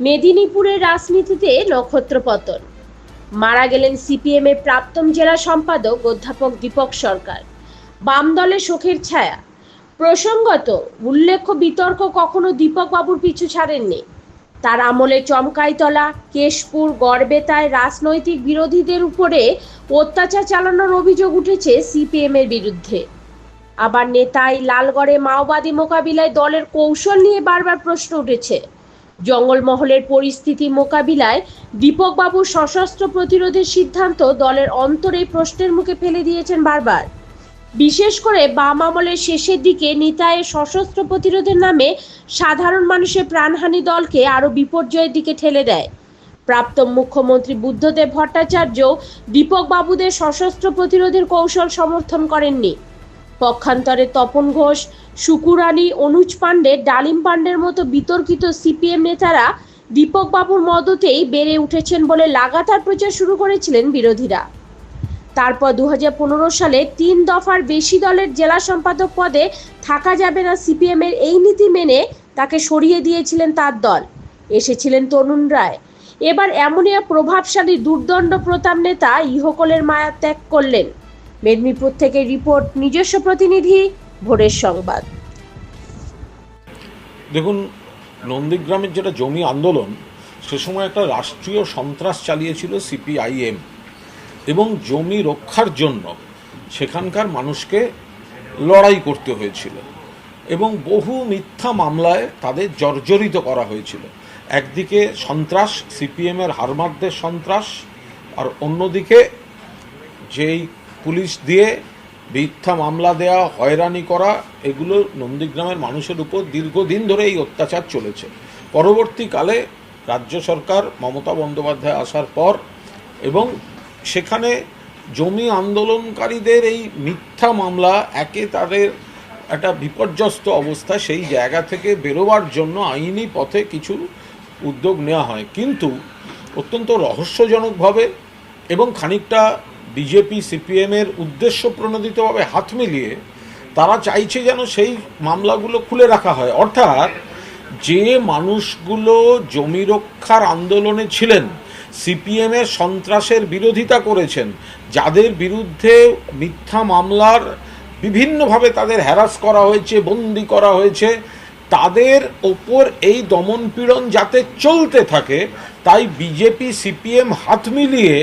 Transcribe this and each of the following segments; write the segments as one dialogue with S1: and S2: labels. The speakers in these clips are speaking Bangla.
S1: মেদিনীপুরের রাজনীতিতে নক্ষত্রপতন মারা গেলেন সিপিএম এর প্রাক্তন জেলা সম্পাদক অধ্যাপক দীপক সরকার। বাম দলের শোকের ছায়া। প্রসঙ্গত, উল্লেখ্য বিতর্ক কখনো দীপক বাবুর পিছু ছাড়েননি। তার আমলে চমকাইতলা, কেশপুর, গড়বেতায় রাজনৈতিক বিরোধীদের উপরে অত্যাচার চালানোর অভিযোগ উঠেছে সিপিএম এর বিরুদ্ধে। আবার নেতাই লালগড়ে মাওবাদী মোকাবিলায় দলের কৌশল নিয়ে বারবার প্রশ্ন উঠেছে। জঙ্গলমহলের পরিস্থিতি মোকাবিলায় দীপকবাবুর সশস্ত্র প্রতিরোধের সিদ্ধান্ত দলের অন্তরে প্রশ্নের মুখে ফেলে দিয়েছেন বারবার। বিশেষ করে বাম আমলের শেষের দিকে নিতাইয়ের সশস্ত্র প্রতিরোধের নামে সাধারণ মানুষের প্রাণহানি দলকে আরও বিপর্যয়ের দিকে ঠেলে দেয়। প্রাক্তন মুখ্যমন্ত্রী বুদ্ধদেব ভট্টাচার্য দীপক বাবুদের সশস্ত্র প্রতিরোধের কৌশল সমর্থন করেননি। পক্ষান্তরে তপন ঘোষ শুকুর আলী অনুজ পাণ্ডে, ডালিম পাণ্ডের মতো বিতর্কিত সিপিএম নেতারা দীপক বাবুর মদতেই বেড়ে উঠেছেন বলে লাগাতার প্রচার শুরু করেছিলেন বিরোধীরা। তারপর দু হাজার পনেরো সালে তিন দফার বেশি দলের জেলা সম্পাদক পদে থাকা যাবে না সিপিএম এর এই নীতি মেনে তাকে সরিয়ে দিয়েছিলেন তার দল। এসেছিলেন তরুণ রায়। এবার এমনই প্রভাবশালী, দুর্দণ্ড প্রতাপ নেতা ইহকলের মায়া ত্যাগ করলেন। মেদিনীপুর থেকে রিপোর্ট, নিজস্ব প্রতিনিধি, ভোরের সংবাদ।
S2: দেখুন, নন্দীগ্রামের যেটা জমি আন্দোলন, সে সময় একটা রাষ্ট্রীয় সন্ত্রাস চালিয়েছিল সিপিআইএম। এবং জমি রক্ষার জন্য সেখানকার মানুষকে লড়াই করতে হয়েছিল। এবং বহু মিথ্যা মামলায় তাদের জর্জরিত করা হয়েছিল। একদিকে সন্ত্রাস, সিপিএমের হারমারদের সন্ত্রাস, আর অন্যদিকে যেই পুলিশ দিয়ে মিথ্যা মামলা দেয়া, হয়রানি করা, এগুলো নন্দীগ্রামের মানুষের উপর দীর্ঘদিন ধরে এই অত্যাচার চলেছে। পরবর্তীকালে রাজ্য সরকার মমতা বন্দ্যোপাধ্যায় আসার পর এবং সেখানে জমি আন্দোলনকারীদের এই মিথ্যা মামলা, একে তাদের একটা বিপর্যস্ত অবস্থা সেই জায়গা থেকে বেরোবার জন্য আইনি পথে কিছু উদ্যোগ নেওয়া হয়। কিন্তু অত্যন্ত রহস্যজনকভাবে এবং খানিকটা বিজেপি, সিপিএমের উদ্দেশ্য প্রণোদিতভাবে হাত মিলিয়ে তারা চাইছে যেন সেই মামলাগুলো খুলে রাখা হয়। অর্থাৎ যে মানুষগুলো জমি রক্ষার আন্দোলনে ছিলেন, সিপিএমের সন্ত্রাসের বিরোধিতা করেছেন, যাদের বিরুদ্ধে মিথ্যা মামলার বিভিন্নভাবে তাদের হ্যারাস করা হয়েছে, বন্দি করা হয়েছে, তাদের ওপর এই দমনপীড়ন যাতে চলতে থাকে, তাই বিজেপি, সিপিএম হাত মিলিয়ে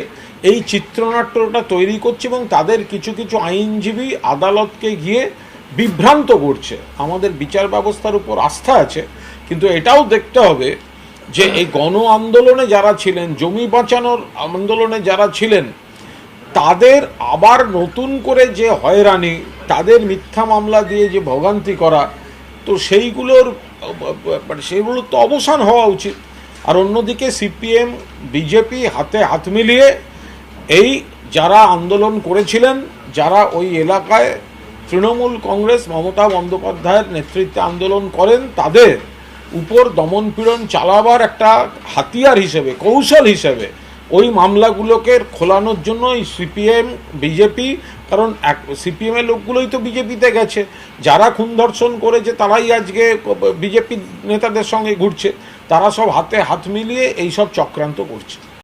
S2: এই চিত্রনাট্যটা তৈরি করছে এবং তাদের কিছু কিছু আইনজীবী আদালতকে গিয়ে বিভ্রান্ত করছে। আমাদের বিচার ব্যবস্থার উপর আস্থা আছে, কিন্তু এটাও দেখতে হবে যে এই গণ আন্দোলনে যারা ছিলেন, জমি বাঁচানোর আন্দোলনে যারা ছিলেন, তাদের আবার নতুন করে যে হয়রানি, তাদের মিথ্যা মামলা দিয়ে যে ভোগান্তি করা, তো সেইগুলোর মানে সেগুলোর তো অবসান হওয়া উচিত। আর অন্যদিকে সিপিএম, বিজেপি হাতে হাত মিলিয়ে এই যারা আন্দোলন করেছিলেন, যারা ওই এলাকায় তৃণমূল কংগ্রেস, মমতা বন্দ্যোপাধ্যায়ের নেতৃত্বে আন্দোলন করেন, তাদের উপর দমনপীড়ন চালাবার একটা হাতিয়ার হিসেবে, কৌশল হিসেবে ওই মামলাগুলোকে খোলানোর জন্য এই সিপিএম, বিজেপি, কারণ এক, সিপিএমের লোকগুলোই তো বিজেপিতে গেছে। যারা খুন ধর্ষণ করেছে, তারাই আজকে বিজেপি নেতাদের সঙ্গে ঘুরছে। তারা সব হাতে হাত মিলিয়ে এই সব চক্রান্ত করছে।